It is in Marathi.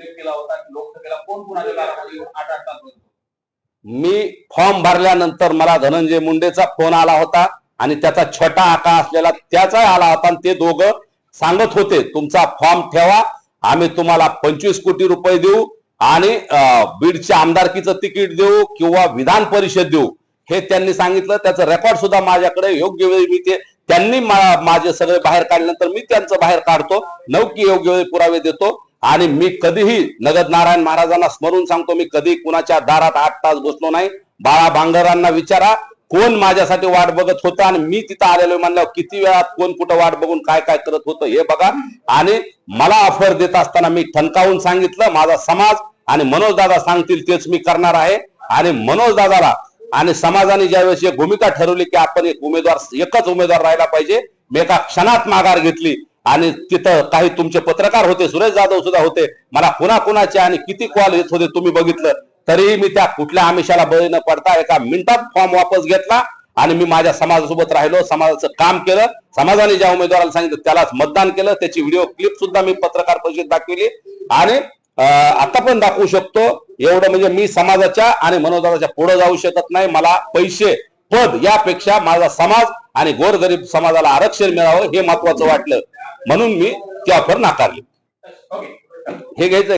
उल्लेख केला होता की लोकसभेला कोण कोणाच्या दारामध्ये येऊन आठ आठ तास मी फॉर्म भरल्यानंतर मला धनंजय मुंडेचा फोन आला होता आणि त्याचा छोटा आका असलेला त्याचा आला होता आणि ते दोघं सांगत होते तुमचा फॉर्म ठेवा आम्ही तुम्हाला पंचवीस कोटी रुपये देऊ आणि बीडच्या आमदारकीचं तिकीट देऊ किंवा विधान परिषद देऊ. हे त्यांनी सांगितलं त्याचं रेकॉर्ड सुद्धा माझ्याकडे योग्य वेळी मी ते त्यांनी माझे सगळे बाहेर काढल्यानंतर मी त्यांचं बाहेर काढतो नौकी योग्य वेळी पुरावे देतो. आणि मी कधीही नगद नारायण महाराजांना स्मरून सांगतो मी कधी कुणाच्या दारात आठ तास बसलो नाही. बाळा बांगरांना विचारा कोण माझ्यासाठी वाट बघत होतं आणि मी तिथं आलेलो म्हणल्यावर किती वेळात कोण कुठं वाट बघून काय काय करत होतं हे बघा. आणि मला ऑफर देत असताना मी ठणकावून सांगितलं माझा समाज आणि मनोज दादा सांगतील तेच मी करणार आहे. आणि मनोज दादाला आणि समाजाने ज्यावेळेस एक भूमिका ठरवली की आपण एक उमेदवार एकच उमेदवार राहिला पाहिजे मी एका क्षणात माघार घेतली. आणि तिथं काही तुमचे पत्रकार होते सुरेश जाधव सुद्धा होते. मला कुणा कुणाचे आणि किती कॉल येत होते तुम्ही बघितलं. तरीही मी त्या कुठल्या आमिषाला बळी न पडता एका मिनिटात फॉर्म वापस घेतला आणि मी माझ्या समाजासोबत राहिलो समाजाचं काम केलं. समाजाने ज्या उमेदवाराला सांगितलं त्यालाच मतदान केलं. त्याची व्हिडिओ क्लिप सुद्धा मी पत्रकार परिषद दाखविली. आणि आता पण दाखवू शकतो. एवढं म्हणजे मी समाजाच्या आणि मनोदाच्या पुढे जाऊ शकत नाही. मला पैसे पद यापेक्षा माझा समाज आणि गोरगरीब समाजाला आरक्षण मिळावं हे महत्वाचं वाटलं. म्हणून मी ती ऑफर नाकारली. हे घ्यायचं